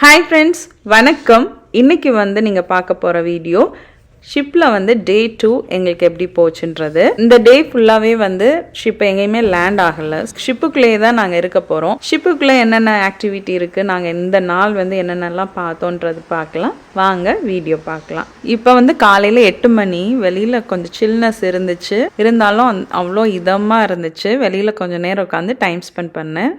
Hi friends வணக்கம். இன்றைக்கி வந்து நீங்கள் பார்க்க போகிற வீடியோ ஷிப்பில் வந்து டே டூ எங்களுக்கு எப்படி போச்சுன்றது. இந்த டே ஃபுல்லாகவே வந்து ஷிப் எங்கேயுமே லேண்ட் ஆகலை. ஷிப்புக்குள்ளேயே தான் நாங்கள் இருக்க போகிறோம் ஷிப்புக்குள்ளே என்னென்ன ஆக்டிவிட்டி இருக்குது நாங்கள் இந்த நாள் வந்து என்னென்னலாம் பார்த்தோன்றது பார்க்கலாம். வாங்க வீடியோ பார்க்கலாம். இப்போ வந்து காலையில் எட்டு மணி வெளியில் கொஞ்சம் சில்னஸ் இருந்துச்சு. இருந்தாலும் அவ்வளோ இதமாக இருந்துச்சு. வெளியில் கொஞ்சம் நேரம் உட்காந்து டைம் ஸ்பெண்ட் பண்ணேன்.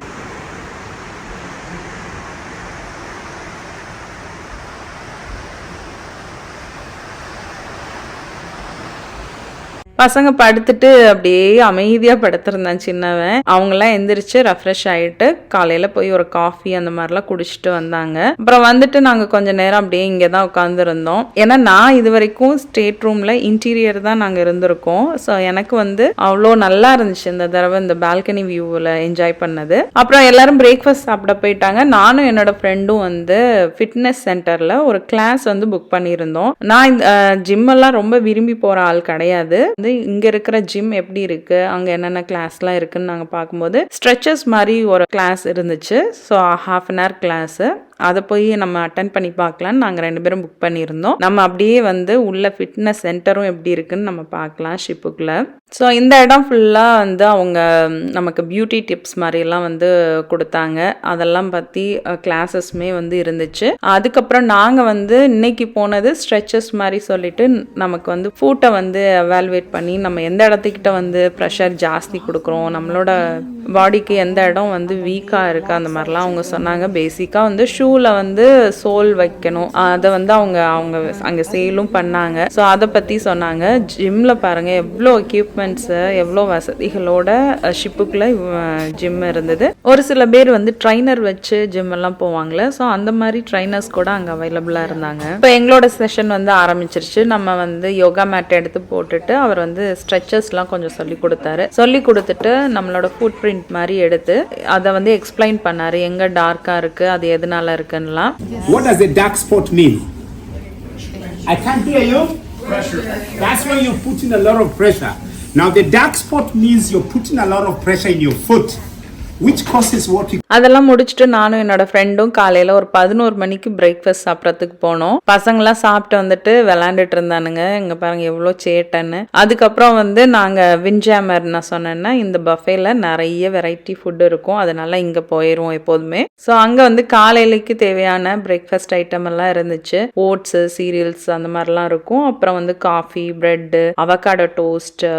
பசங்க படுத்துட்டு அப்படியே அமைதியா படுத்திருந்தான் சின்னவன். அவங்களாம் எந்திரிச்சு ரெஃப்ரெஷ் ஆயிட்டு காலையில போய் ஒரு காஃபி அந்த மாதிரிலாம் குடிச்சிட்டு வந்தாங்க. அப்புறம் வந்துட்டு நாங்க கொஞ்ச நேரம் அப்படியே இங்கே தான் உட்காந்துருந்தோம் ஏன்னா நான் இது வரைக்கும் ஸ்டேட் ரூம்ல இன்டீரியர் தான் நாங்க இருந்திருக்கோம். ஸோ எனக்கு வந்து அவ்வளோ நல்லா இருந்துச்சு இந்த தடவை இந்த பால்கனி வியூவில் என்ஜாய் பண்ணது. அப்புறம் எல்லாரும் பிரேக்ஃபாஸ்ட் சாப்பிட போயிட்டாங்க. நானும் என்னோட ஃப்ரெண்டும் வந்து ஃபிட்னஸ் சென்டர்ல ஒரு கிளாஸ் வந்து புக் பண்ணியிருந்தோம். நான் இந்த ஜிம் எல்லாம் ரொம்ப விரும்பி போற ஆள் கிடையாது. வந்து இங்க இருக்கிற ஜிம் எப்படி இருக்கு? அங்க என்னென்ன கிளாஸ்லாம் இருக்குன்னு நாங்க பார்க்கும்போது ஸ்ட்ரெச்சஸ் மாதிரி ஒரு கிளாஸ் இருந்துச்சு. So half an hour class அதை போய் நம்ம அட்டன் பண்ணி பார்க்கலான்னு நாங்கள் ரெண்டு பேரும் புக் பண்ணியிருந்தோம். நம்ம அப்படியே வந்து உள்ள ஃபிட்னஸ் சென்டரும் எப்படி இருக்குன்னு நம்ம பார்க்கலாம் ஷிப்புக்குள்ளே. ஸோ இந்த இடம் ஃபுல்லாக வந்து அவங்க நமக்கு பியூட்டி டிப்ஸ் மாதிரிலாம் வந்து கொடுத்தாங்க. அதெல்லாம் பற்றி கிளாஸஸ்மே வந்து இருந்துச்சு. அதுக்கப்புறம் நாங்கள் வந்து இன்னைக்கு போனது ஸ்ட்ரெச்சஸ் மாதிரி சொல்லிட்டு நமக்கு வந்து ஃபூட்டை வந்து அவால்வேட் பண்ணி நம்ம எந்த இடத்துக்கிட்ட வந்து ப்ரெஷர் ஜாஸ்தி கொடுக்குறோம் நம்மளோட பாடிக்கு எந்த இடம் வந்து வீக்காக இருக்குது அந்த மாதிரிலாம் அவங்க சொன்னாங்க. பேசிக்காக வந்து ஷூ ஷூவில் வந்து சோல் வைக்கணும். அதை வந்து அவங்க அவங்க அங்கே சேலும் பண்ணாங்க. ஸோ அதை பற்றி சொன்னாங்க. ஜிம்மில் பாருங்கள் எவ்வளோ எக்யூப்மெண்ட்ஸு எவ்வளோ வசதிகளோட ஷிப்புக்குள்ளே ஜிம் இருந்தது. ஒரு சில பேர் வந்து ட்ரைனர் வச்சு ஜிம் எல்லாம் போவாங்களே ஸோ அந்த மாதிரி ட்ரைனர்ஸ் கூட அங்கே அவைலபிளாக இருந்தாங்க. இப்போ எங்களோட செஷன் வந்து ஆரம்பிச்சிருச்சு. நம்ம வந்து யோகா மேட் எடுத்து போட்டுட்டு அவர் வந்து ஸ்ட்ரெச்சஸ்லாம் கொஞ்சம் சொல்லி கொடுத்தாரு. சொல்லி கொடுத்துட்டு நம்மளோட ஃபுட் பிரிண்ட் மாதிரி எடுத்து அதை வந்து எக்ஸ்பிளைன் பண்ணார். எங்கே டார்க்காக இருக்குது அது எதனால இருக்குன்னுலாம் What does a dark spot mean? I can't hear you. Pressure. That's when you're putting a lot of pressure. Now, the dark spot means you're putting a lot of pressure in your foot, அதெல்லாம் முடிச்சுட்டு நானும் என்னோட ஃப்ரெண்டும் காலையில் ஒரு பதினோரு மணிக்கு breakfast சாப்பிட்றதுக்கு போனோம். பசங்களாம் சாப்பிட்டு வந்துட்டு விளாண்டுட்டு இருந்தானுங்க. இங்க பாருங்க எவ்வளோ சேட்டன்னு. அதுக்கப்புறம் வந்து நாங்கள் வின்ஜாமர் நான் சொன்னேன்னா இந்த பஃபேல நிறைய வெரைட்டி ஃபுட் இருக்கும். அதனால இங்கே போயிடுவோம் எப்போதுமே. ஸோ அங்கே வந்து காலையிலக்கு தேவையான பிரேக்ஃபாஸ்ட் ஐட்டம் எல்லாம் இருந்துச்சு. ஓட்ஸு சீரியல்ஸ் அந்த மாதிரிலாம் இருக்கும். அப்புறம் வந்து காஃபி பிரெட்டு அவகாடோ டோஸ்ட்டு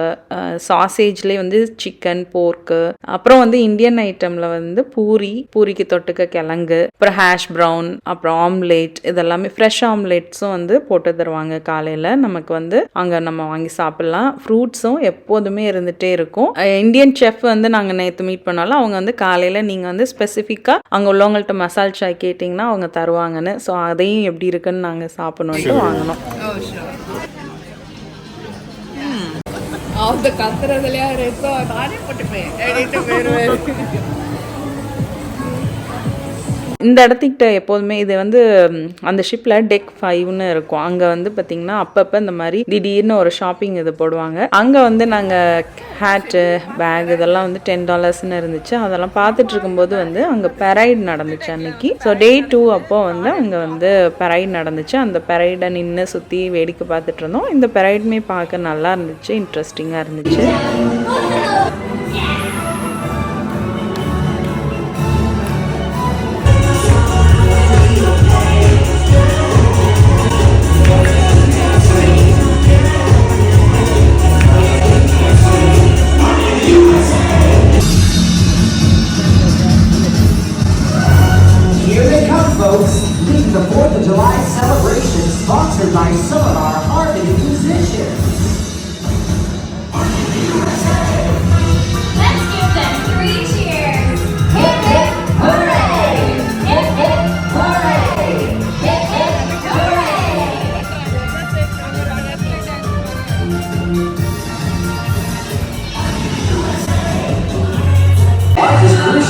சாசேஜ்லேயே வந்து சிக்கன் போர்க்கு அப்புறம் வந்து இந்தியன் ஐட்டமில் வந்து பூரி பூரிக்கு தொட்டுக்க கிழங்கு அப்புறம் ஹேஷ் ப்ரௌன் அப்புறம் ஆம்லேட் இதெல்லாமே ஃப்ரெஷ் ஆம்லேட்ஸும் வந்து போட்டு தருவாங்க. காலையில் நமக்கு வந்து அங்கே நம்ம வாங்கி சாப்பிட்லாம். ஃப்ரூட்ஸும் எப்போதுமே இருந்துகிட்டே இருக்கும். இந்தியன் செஃப் வந்து நாங்கள் நேற்று மீட் பண்ணாலும் அவங்க வந்து காலையில் நீங்கள் வந்து ஸ்பெசிஃபிக்காக அங்கே உள்ளவங்கள்ட்ட மசால் சாய் கேட்டிங்கன்னா அவங்க தருவாங்கன்னு. ஸோ அதையும் எப்படி இருக்குன்னு நாங்கள் சாப்பிடணுன்ட்டு வாங்கினோம் அவங்க கத்துறதுலயா இருக்கோ நானே போட்டுப்பேன் போயிருவேன் இந்த இடத்துக்கிட்ட எப்போதுமே இது வந்து அந்த ஷிப்பில் டெக் ஃபைவ்னு இருக்கும். அங்கே வந்து பார்த்திங்கன்னா அப்பப்போ இந்த மாதிரி திடீர்னு ஒரு ஷாப்பிங் இது போடுவாங்க. அங்கே வந்து நாங்கள் ஹேட்டு பேக் இதெல்லாம் வந்து டென் டாலர்ஸ்னு இருந்துச்சு. அதெல்லாம் பார்த்துட்டு இருக்கும்போது வந்து அங்கே பெரைட் நடந்துச்சு அன்னைக்கு. ஸோ டே டூ அப்போ வந்து அங்கே வந்து பெரைட் நடந்துச்சு. அந்த பெரைடை நின்று சுற்றி வேடிக்கை பார்த்துட்டு இருந்தோம். இந்த பெரைடுமே பார்க்க நல்லா இருந்துச்சு இன்ட்ரெஸ்டிங்காக இருந்துச்சு.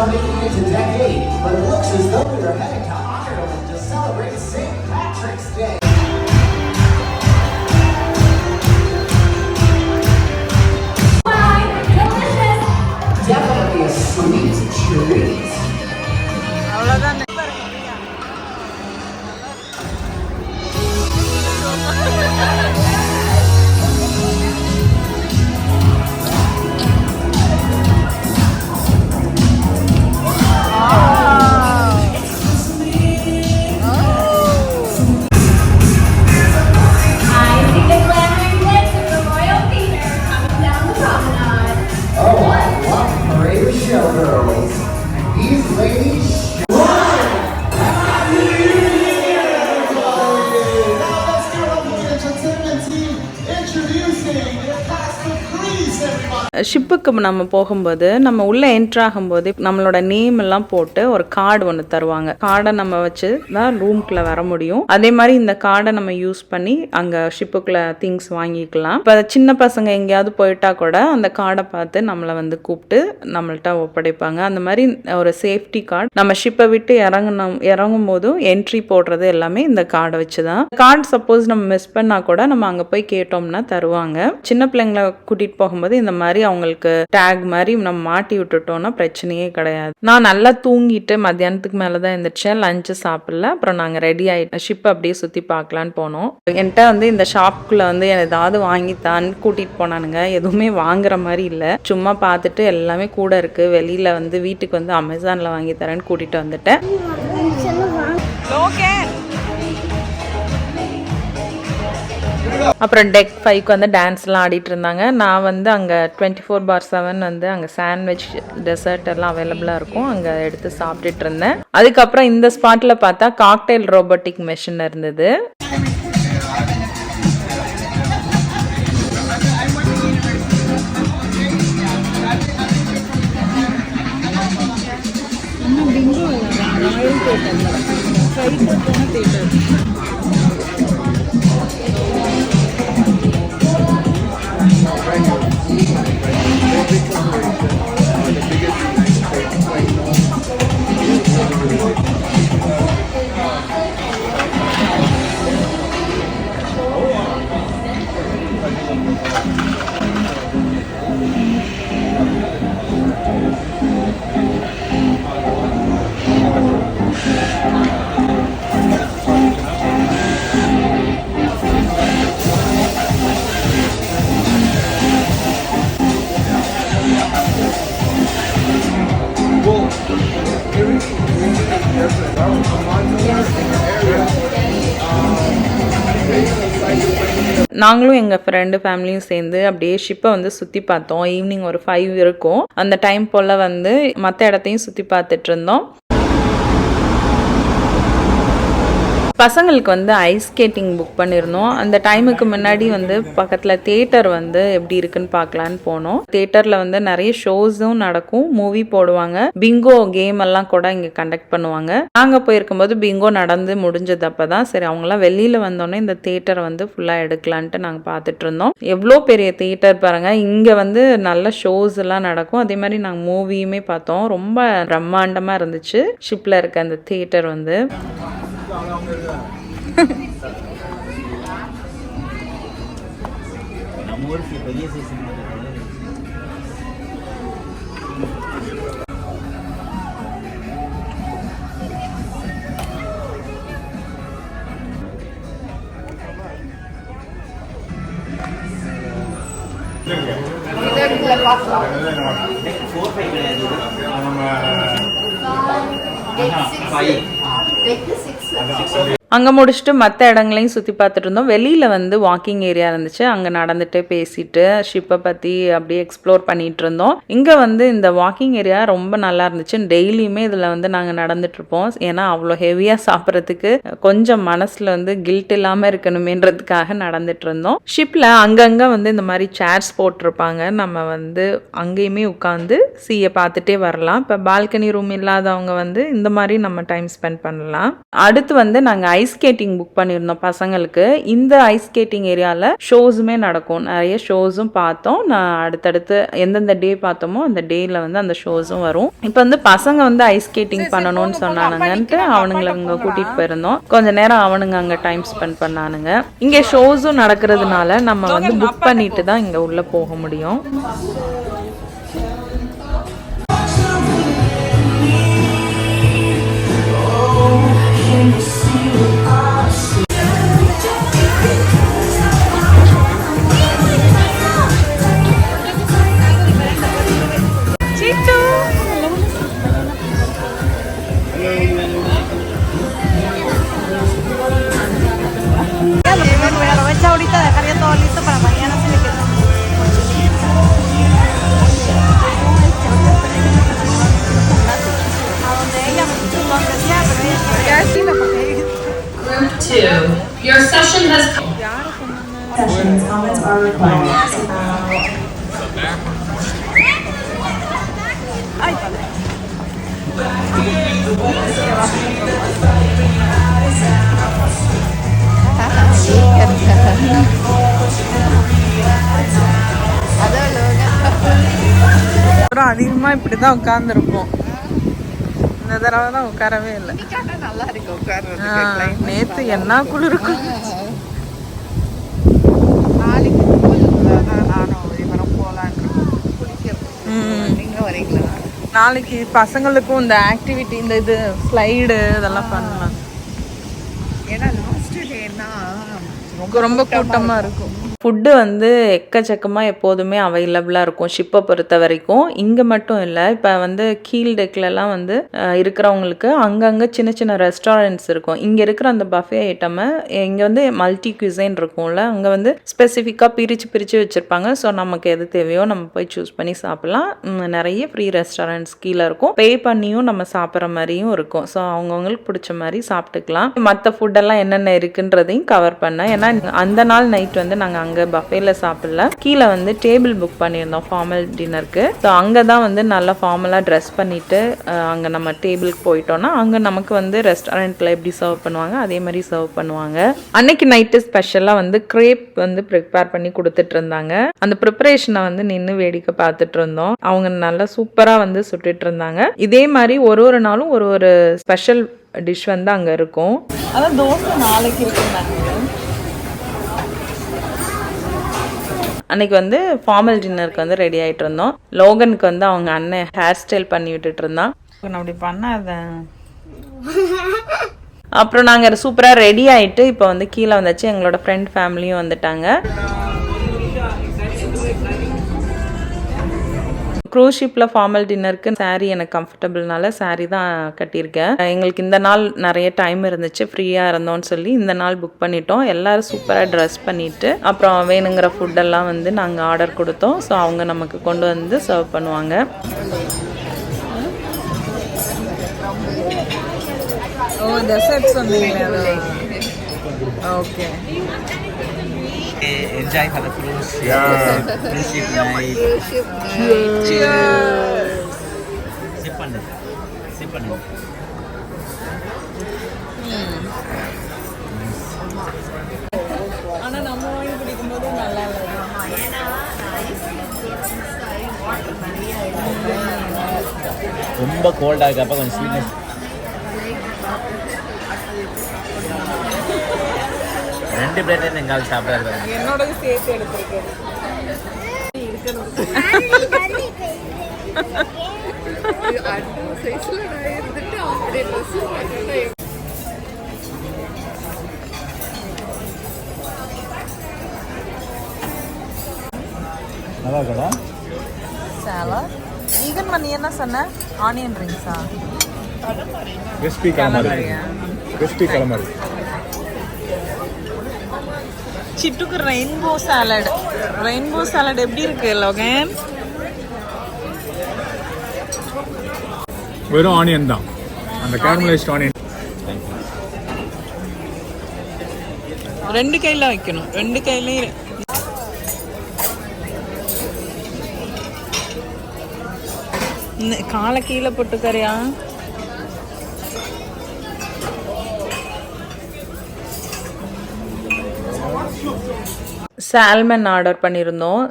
about making it to eight, but it looks as though we are heading ஷிப்புக்கு நம்ம போகும்போது நம்ம உள்ளே என்ட்ரு ஆகும்போது நம்மளோட நேம் எல்லாம் போட்டு ஒரு கார்டு ஒன்று தருவாங்க. கார்டை நம்ம வச்சு தான் ரூம்குள்ள வர முடியும். அதே மாதிரி இந்த கார்டை நம்ம யூஸ் பண்ணி அங்கே ஷிப்புக்குள்ள திங்ஸ் வாங்கிக்கலாம். இப்போ சின்ன பசங்க எங்கேயாவது போயிட்டா கூட அந்த கார்டை பார்த்து நம்மளை வந்து கூப்பிட்டு நம்மள்ட்ட ஒப்படைப்பாங்க. அந்த மாதிரி ஒரு சேஃப்டி கார்டு நம்ம ஷிப்பை விட்டு இறங்கணும் இறங்கும் போதும் என்ட்ரி போடுறது எல்லாமே இந்த கார்டை வச்சு தான் கார்டு சப்போஸ் நம்ம மிஸ் பண்ணா கூட நம்ம அங்கே போய் கேட்டோம்னா தருவாங்க. சின்ன பிள்ளைங்களை கூட்டிகிட்டு போகும்போது இந்த மாதிரி அவங்களுக்கு டேக் மாதிரி நம்ம மாட்டி விட்டுட்டோம்னா பிரச்சனையே கிடையாது. நான் நல்லா தூங்கிட்டு மத்தியானத்துக்கு மேலே தான் எழுந்திரிச்சேன் லஞ்சு சாப்பிடல. அப்புறம் நாங்கள் ரெடி ஆகிட்டு ஷிப் அப்படியே சுற்றி பார்க்கலான்னு போனோம். என்கிட்ட வந்து இந்த ஷாப்புக்குள்ளே வந்து ஏதாவது வாங்கித்தான் கூட்டிகிட்டு போனானுங்க. எதுவுமே வாங்குற மாதிரி இல்லை. சும்மா பார்த்துட்டு எல்லாமே கூட இருக்குது வெளியில் வந்து வீட்டுக்கு வந்து அமேசானில் வாங்கி தரேன்னு கூட்டிகிட்டு வந்துட்டேன். அப்புறம் டெக் ஃபைவ்க்கு வந்து டான்ஸ்லாம் ஆடிட்டு இருந்தாங்க. நான் வந்து அங்கே டுவெண்ட்டி ஃபோர் பார் செவன் வந்து அங்கே சாண்ட்விச் டெசர்ட் எல்லாம் அவைலபிளாக இருக்கும். அங்கே எடுத்து சாப்பிட்டுட்டு இருந்தேன். அதுக்கப்புறம் இந்த ஸ்பாட்டில் பார்த்தா காக்டெயில் ரோபோட்டிக் மெஷின் இருந்தது. நாங்களும் எங்கள் ஃப்ரெண்டு ஃபேமிலியும் சேர்ந்து அப்படியே ஷிப்பை வந்து சுற்றி பார்த்தோம். ஈவினிங் ஒரு ஃபைவ் இருக்கும். அந்த டைம் போல் வந்து மற்ற இடத்தையும் சுற்றி பார்த்துட்டு இருந்தோம். பசங்களுக்கு வந்து ஐஸ் ஸ்கேட்டிங் புக் பண்ணியிருந்தோம் அந்த டைமுக்கு முன்னாடி வந்து பக்கத்தில் தேட்டர் வந்து எப்படி இருக்குன்னு பார்க்கலான்னு போனோம். தேட்டரில் வந்து நிறைய ஷோஸும் நடக்கும். மூவி போடுவாங்க. பிங்கோ கேம் எல்லாம் கூட இங்கே கண்டக்ட் பண்ணுவாங்க. நாங்கள் போயிருக்கும்போது பிங்கோ நடந்து முடிஞ்சது அப்போ தான் சரி அவங்களாம் வெளியில் வந்தோடனே இந்த தேட்டரை வந்து ஃபுல்லாக எடுக்கலான்ட்டு நாங்கள் பார்த்துட்டு இருந்தோம். எவ்வளோ பெரிய தேட்டர் பாருங்கள் இங்கே வந்து நல்ல ஷோஸ் எல்லாம் நடக்கும். அதே மாதிரி நாங்கள் மூவியுமே பார்த்தோம். ரொம்ப பிரம்மாண்டமாக இருந்துச்சு. ஷிப்பில் இருக்க அந்த தேட்டர் வந்து. இதுல அங்கே முடிச்சுட்டு மற்ற இடங்களையும் சுற்றி பார்த்துட்டு இருந்தோம். வெளியில் வந்து வாக்கிங் ஏரியா இருந்துச்சு. அங்கே நடந்துட்டு பேசிட்டு ஷிப்பை பற்றி அப்படியே எக்ஸ்ப்ளோர் பண்ணிட்டு இருந்தோம். இங்கே வந்து இந்த வாக்கிங் ஏரியா ரொம்ப நல்லா இருந்துச்சு. டெய்லியுமே இதில் வந்து நாங்கள் நடந்துட்டு இருப்போம். ஏன்னா அவ்வளோ ஹெவியாக சாப்பிட்றதுக்கு கொஞ்சம் மனசில் வந்து கில்ட் இல்லாமல் இருக்கணுமேன்றதுக்காக நடந்துட்டு இருந்தோம். ஷிப்பில் அங்கங்கே வந்து இந்த மாதிரி சேர்ஸ் போட்டிருப்பாங்க. நம்ம வந்து அங்கேயுமே உட்காந்து சீயை பார்த்துட்டே வரலாம். இப்போ பால்கனி ரூம் இல்லாதவங்க வந்து இந்த மாதிரி நம்ம டைம் ஸ்பெண்ட் பண்ணலாம். அடுத்து வந்து நாங்கள் ஐஸ் ஸ்கேட்டிங் புக் பண்ணியிருந்தோம் பசங்களுக்கு. இந்த ஐஸ் ஸ்கேட்டிங் ஏரியாவில் ஷோஸுமே நடக்கும். நிறைய ஷோஸும் பார்த்தோம். நான் அடுத்தடுத்து எந்தெந்த டே பார்த்தோமோ அந்த டேயில் வந்து அந்த ஷோஸும் வரும். இப்போ வந்து பசங்க வந்து ஐஸ் ஸ்கேட்டிங் பண்ணணும்னு சொன்னானுங்கன்ட்டு அவனுங்களை அங்கே கூட்டிகிட்டு போயிருந்தோம். கொஞ்ச நேரம் அவனுங்க அங்கே டைம் ஸ்பெண்ட் பண்ணானுங்க. இங்கே ஷோஸும் நடக்கிறதுனால நம்ம வந்து புக் பண்ணிட்டு தான் இங்கே உள்ளே போக முடியும். அப்புறம் அதிகமாக இப்படி தான் உட்காந்துருப்போம் இந்த தடவை தான் உட்காரவே இல்லை. நல்லா இருக்கு உட்கார்றது நேற்று என்ன குளிருக்கும் நாளைக்கு நானும் போகலான் குளிக்கிறது நீங்க வரீங்களா? நாளைக்கு பசங்களுக்கும் இந்த ஆக்டிவிட்டி இந்த இது ஸ்லைடு இதெல்லாம் பண்ணலாம். ஏன்னா லாஸ்ட் டேனா ரொம்ப கூட்டமா இருக்கும். ஃபுட்டு வந்து எக்கச்சக்கமாக எப்போதுமே அவைலபிளாக இருக்கும். ஷிப்பை பொறுத்த வரைக்கும். இங்கே மட்டும் இல்லை இப்போ வந்து கீழ் டெக்லலாம் வந்து இருக்கிறவங்களுக்கு அங்கங்கே சின்ன சின்ன ரெஸ்டாரண்ட்ஸ் இருக்கும். இங்கே இருக்கிற அந்த பஃபே ஐட்டமை இங்கே வந்து மல்டி cuisine இருக்கும்ல அங்கே வந்து ஸ்பெசிஃபிக்காக பிரித்து பிரித்து வச்சுருப்பாங்க. ஸோ நமக்கு எது தேவையோ நம்ம போய் சூஸ் பண்ணி சாப்பிட்லாம். நிறைய ஃப்ரீ ரெஸ்டாரண்ட்ஸ் கீழே இருக்கும். பே பண்ணியும் நம்ம சாப்பிட்ற மாதிரியும் இருக்கும். ஸோ அவங்கவுங்களுக்கு பிடிச்ச மாதிரி சாப்பிட்டுக்கலாம். மற்ற ஃபுட்டெல்லாம் என்னென்ன இருக்குன்றதையும் கவர் பண்ணேன் ஏன்னா அந்த நாள் நைட் வந்து நாங்கள் அங்கே பஃபேல சாப்பிடல. கீழே வந்து டேபிள் புக் பண்ணியிருந்தோம் ஃபார்மல் டின்னருக்கு ஸோ அங்கே தான் வந்து நல்லா ஃபார்மலாக ட்ரெஸ் பண்ணிட்டு அங்கே நம்ம டேபிளுக்கு போயிட்டோம்னா அங்கே நமக்கு வந்து ரெஸ்டாரண்ட்டில் எப்படி சர்வ் பண்ணுவாங்க அதே மாதிரி சர்வ் பண்ணுவாங்க. அன்னைக்கு நைட்டு ஸ்பெஷலாக வந்து கிரேப் வந்து ப்ரிப்பேர் பண்ணி கொடுத்துட்டு இருந்தாங்க. அந்த ப்ரிப்பரேஷனை வந்து நின்று வேடிக்கை பார்த்துட்டு இருந்தோம். அவங்க நல்லா சூப்பராக வந்து சுட்டுட்டு இருந்தாங்க. இதே மாதிரி ஒரு ஒரு நாளும் ஒரு ஒரு ஸ்பெஷல் டிஷ் வந்து அங்கே இருக்கும். அதான் தோசை நாளைக்கு இருக்குன்னாங்க அன்னைக்கு வந்து ஃபார்மல் டின்னருக்கு வந்து ரெடி ஆயிட்டு இருந்தோம். லோகனுக்கு வந்து அவங்க அண்ணன் ஹேர் ஸ்டைல் பண்ணி விட்டுட்டு இருந்தான். அப்படி பண்ணாத. அப்புறம் நாங்கள் சூப்பராக ரெடி ஆயிட்டு இப்போ வந்து கீழே வந்தாச்சு. எங்களோட ஃப்ரெண்ட் ஃபேமிலியும் வந்துட்டாங்க. க்ரூஸ் ஷிப்பில் ஃபார்மல் டின்னருக்கு saree எனக்கு கம்ஃபர்டபுள்னால saree தான் கட்டியிருக்கேன். எங்களுக்கு இந்த நாள் நிறைய டைம் இருந்துச்சு ஃப்ரீயாக இருந்தோம்னு சொல்லி இந்த நாள் புக் பண்ணிட்டோம். எல்லாரும் சூப்பராக ட்ரெஸ் பண்ணிட்டு அப்புறம் வேணுங்கிற ஃபுட்டெல்லாம் வந்து நாங்கள் ஆர்டர் கொடுத்தோம். ஸோ அவங்க நமக்கு கொண்டு வந்து சர்வ் பண்ணுவாங்க. ஓ dessert okay. Enjoy for the cruise. Cruise ship night. Sip பண்ணு. Sip பண்ணு. ஆனால் நம்ம வாங்கி பிடிக்கும்போது நல்லா இல்லை ரொம்ப கோல்டாக இருக்கப்ப கொஞ்சம் ஸ்வீட்னஸ் ரெண்டு பிளேட் எங்காவது சாப்பிடாது என்னோட சேர்த்து எடுத்திருக்கேன் நல்லா இருக்கா சாலட் ஈகன் நீ என்ன சொன்ன ஆனியன் ரிங்ஸா கிறிஸ்பி calamari. Crispy calamari. சிட்டுக்கு ரெயின்போ சாலட் ரெயின்போ சாலட் எப்படி இருக்கு லோகன்? வெறும் ஆனியன் தான். அந்த கேரமலைஸ்ட் ஆனியன் ரெண்டு கையில வைக்கணும். ரெண்டு கையிலையும் காலை கீழே போட்டுக்கறியா? சால்மன் ஆர்டர் பண்ணியிருந்தோம்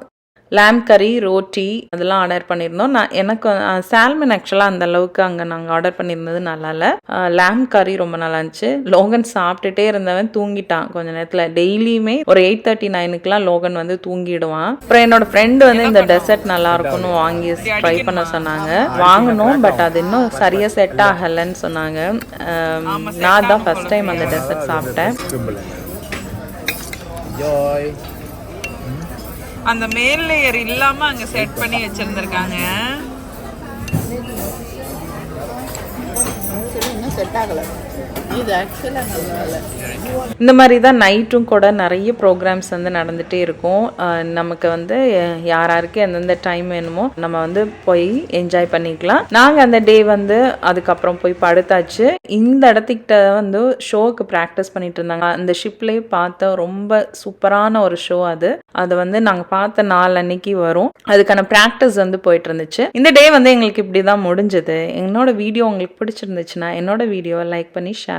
லேம் கறி ரோட்டி அதெல்லாம் ஆர்டர் பண்ணியிருந்தோம் நான் எனக்கு சால்மன் ஆக்சுவலாக அந்த அளவுக்கு அங்கே நாங்கள் ஆர்டர் பண்ணியிருந்தது நல்லா இல்லை. லேம் கறி ரொம்ப நல்லா இருந்துச்சு. லோகன் சாப்பிட்டுட்டே இருந்தவன் தூங்கிட்டான் கொஞ்ச நேரத்தில். டெய்லியுமே ஒரு எயிட் தேர்ட்டி நைனுக்குலாம் லோகன் வந்து தூங்கிடுவான். அப்புறம் என்னோட ஃப்ரெண்டு வந்து இந்த டெசர்ட் நல்லா இருக்கும்னு வாங்கி ட்ரை பண்ண சொன்னாங்க. வாங்கினோம் பட் அது இன்னும் சரியாக செட் ஆகலைன்னு சொன்னாங்க. நான் தான் ஃபர்ஸ்ட் டைம் அந்த டெசர்ட் சாப்பிட்டேன். அந்த மேல் லேயர் இல்லாம அங்க செட் பண்ணி வச்சிருந்திருக்காங்க. இந்த மாதிரி தான் நைட்டும் கூட நிறைய ப்ரோக்ராம்ஸ் வந்து நடந்துகிட்டே இருக்கும். நமக்கு வந்து யார் யாருக்கு எந்தெந்த டைம் வேணுமோ நம்ம வந்து போய் என்ஜாய் பண்ணிக்கலாம். நாங்கள் அந்த டே வந்து அதுக்கப்புறம் போய் படுத்தாச்சு. இந்த இடத்துக்கிட்ட வந்து ஷோவுக்கு ப்ராக்டிஸ் பண்ணிட்டு இருந்தாங்க. அந்த ஷிப்லேயே பார்த்த ரொம்ப சூப்பரான ஒரு ஷோ அது. அது வந்து நாங்கள் பார்த்த நாள் அன்னைக்கு வரும். அதுக்கான ப்ராக்டிஸ் வந்து போயிட்டு இருந்துச்சு. இந்த டே வந்து எங்களுக்கு இப்படி தான் முடிஞ்சது. என்னோட வீடியோ உங்களுக்கு பிடிச்சிருந்துச்சுன்னா என்னோட வீடியோவை லைக் பண்ணி ஷேர்